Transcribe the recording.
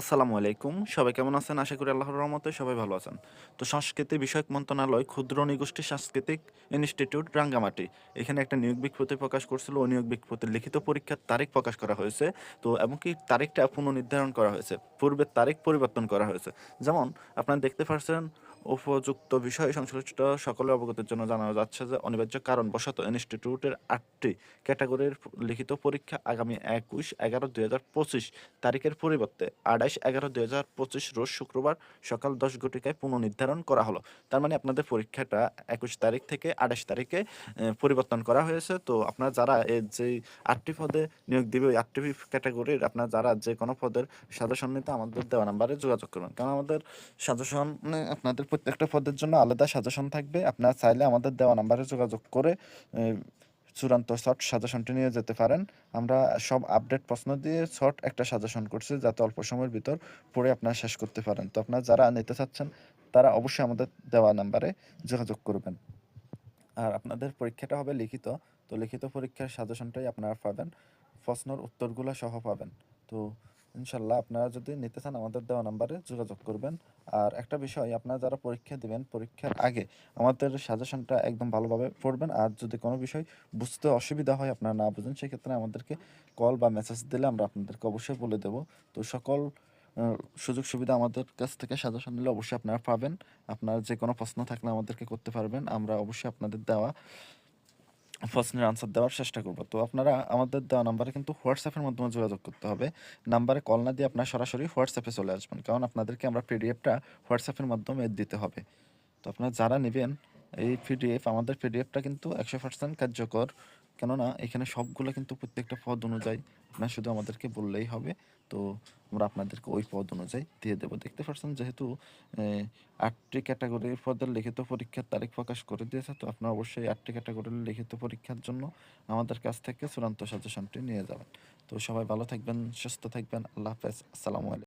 আসসালামু আলাইকুম। সবাই কেমন আছেন? আশা করি আল্লাহর রহমতে সবাই ভালো আছেন। তো সংস্কৃতি বিষয়ক মন্ত্রণালয় ক্ষুদ্র নিগোষ্ঠী সাংস্কৃতিক ইনস্টিটিউট রাঙ্গামাটি। এখানে একটা নিয়োগ বিজ্ঞপ্তি প্রকাশ করছিল। ও নিয়োগ বিজ্ঞপ্তির লিখিত পরীক্ষার তারিখ প্রকাশ করা হয়েছে। তো এমনকি তারিখটা পুনর্নির্ধারণ করা হয়েছে। পূর্বের তারিখ পরিবর্তন করা হয়েছে। যেমন, আপনারা দেখতে পাচ্ছেন উপযুক্ত বিষয় সংশ্লিষ্ট সকলের অবগতির জন্য জানানো যাচ্ছে যে অনিবার্য কারণবশত ইনস্টিটিউটের আটটি ক্যাটাগরির লিখিত পরীক্ষা আগামী একুশ এগারো দুই হাজার পঁচিশ তারিখের পরিবর্তে আঠাইশ এগারো দুই হাজার পঁচিশ রোজ শুক্রবার সকাল দশ ঘটিকায় পুনর্নির্ধারণ করা হলো। তার মানে আপনাদের পরীক্ষাটা একুশ তারিখ থেকে আঠাশ তারিখে পরিবর্তন করা হয়েছে। তো আপনারা যারা এই যে আটটি পদে নিয়োগ দিবে, ওই আটটি ক্যাটাগরির আপনারা যারা যে কোনো পদের সাজেশন নিতে আমাদের দেওয়া নাম্বারে যোগাযোগ করবেন। কারণ আমাদের সাজেশন আপনাদের প্রত্যেকটা পদের জন্য আলাদা সাজেশন থাকবে। আপনারা চাইলে আমাদের দেওয়া নাম্বারে যোগাযোগ করে চূড়ান্ত শর্ট সাজেশনটি নিয়ে যেতে পারেন। আমরা সব আপডেট প্রশ্ন দিয়ে শর্ট একটা সাজেশন করছি, যাতে অল্প সময়ের ভিতর পড়ে আপনারা শেষ করতে পারেন। তো আপনারা যারা নিতে চাচ্ছেন, তারা অবশ্যই আমাদের দেওয়া নাম্বারে যোগাযোগ করবেন। আর আপনাদের পরীক্ষাটা হবে লিখিত, তো লিখিত পরীক্ষার সাজেশনটাই আপনারা পাবেন, প্রশ্নের উত্তরগুলো সহ পাবেন। তো ইনশাল্লাহ আপনারা যদি নিতে চান আমাদের দেওয়া নাম্বারে যোগাযোগ করবেন। আর একটা বিষয়, আপনারা যারা পরীক্ষা দিবেন, পরীক্ষার আগে আমাদের সাজেশনটা একদম ভালোভাবে পড়বেন। আর যদি কোনো বিষয় বুঝতে অসুবিধা হয়, আপনারা না বুঝেন, সেক্ষেত্রে আমাদেরকে কল বা মেসেজ দিলে আমরা আপনাদেরকে অবশ্যই বলে দেব। তো সকল সুযোগ সুবিধা আমাদের কাছ থেকে সাজেশন নিলে অবশ্যই আপনারা পাবেন। আপনার যে কোনো প্রশ্ন থাকলে আমাদেরকে করতে পারবেন। আমরা অবশ্যই আপনাদের দেওয়া প্রশ্নের আনসার দেওয়ার চেষ্টা করব। তো আপনারা আমাদের দেওয়া নাম্বারে কিন্তু হোয়াটসঅ্যাপের মাধ্যমে যোগাযোগ করতে হবে। নাম্বারে কল না দিয়ে আপনারা সরাসরি হোয়াটসঅ্যাপে চলে আসবেন। কারণ আপনাদেরকে আমরা পিডিএফটা হোয়াটসঅ্যাপের মাধ্যমে দিতে হবে। তো আপনারা যারা নেবেন এই পিডিএফ আমাদের পিডিএফটা কিন্তু একশো পার্সেন্ট কার্যকর। কেননা এখানে সবগুলো কিন্তু প্রত্যেকটা পদ অনুযায়ী আপনার শুধু আমাদেরকে বললেই হবে। তো আমরা আপনাদেরকে ওই পদ অনুযায়ী দিয়ে দেবো। দেখতে পাচ্ছেন যেহেতু আটটি ক্যাটাগরির পদের লিখিত পরীক্ষার তারিখ প্রকাশ করে দিয়েছে, তো আপনারা অবশ্যই আটটি ক্যাটাগরির লিখিত পরীক্ষার জন্য আমাদের কাছ থেকে চূড়ান্ত সাজেশনটি নিয়ে যাবেন। তো সবাই ভালো থাকবেন, সুস্থ থাকবেন। আল্লাহ হাফেজ। আসসালামু আলাইকুম।